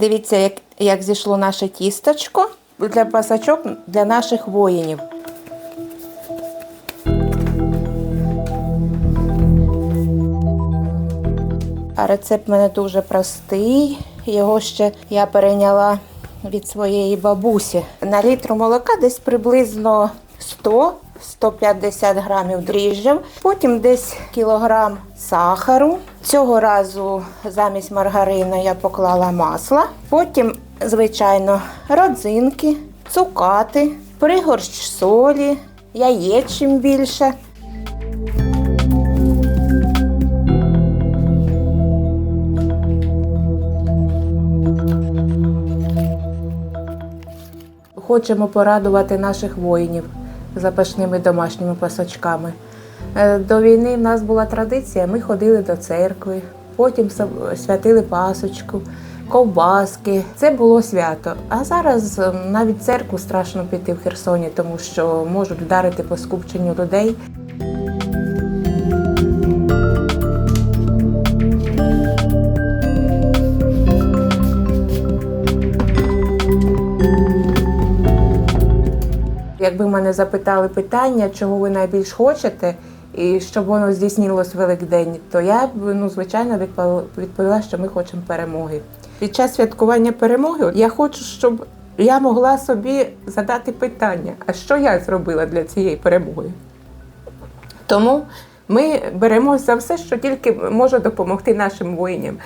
Дивіться, як, як зійшло наше тісточко для пасачок для наших воїнів. А рецепт мене дуже простий. Його ще я перейняла від своєї бабусі. На літру молока десь приблизно 100-150 грамів дріжджів, потім десь кілограм сахару. Цього разу замість маргарину я поклала масло. Потім, звичайно, родзинки, цукати, пригорщ солі, яєць чим більше. Хочемо порадувати наших воїнів запашними домашніми пасочками. Е, До війни в нас була традиція, ми ходили до церкви, потім святили пасочку, ковбаски. Це було свято. А зараз е, навіть церкву страшно піти в Херсоні, тому що можуть вдарити по скупченню людей. Якби мене запитали питання, чого ви найбільш хочете, і щоб воно здійснилось Великдень, то я б ну звичайно відпов- відповіла, що ми хочемо перемоги. Під час святкування перемоги я хочу, щоб я могла собі задати питання, а що я зробила для цієї перемоги. Тому ми беремося за все, що тільки може допомогти нашим воїнам.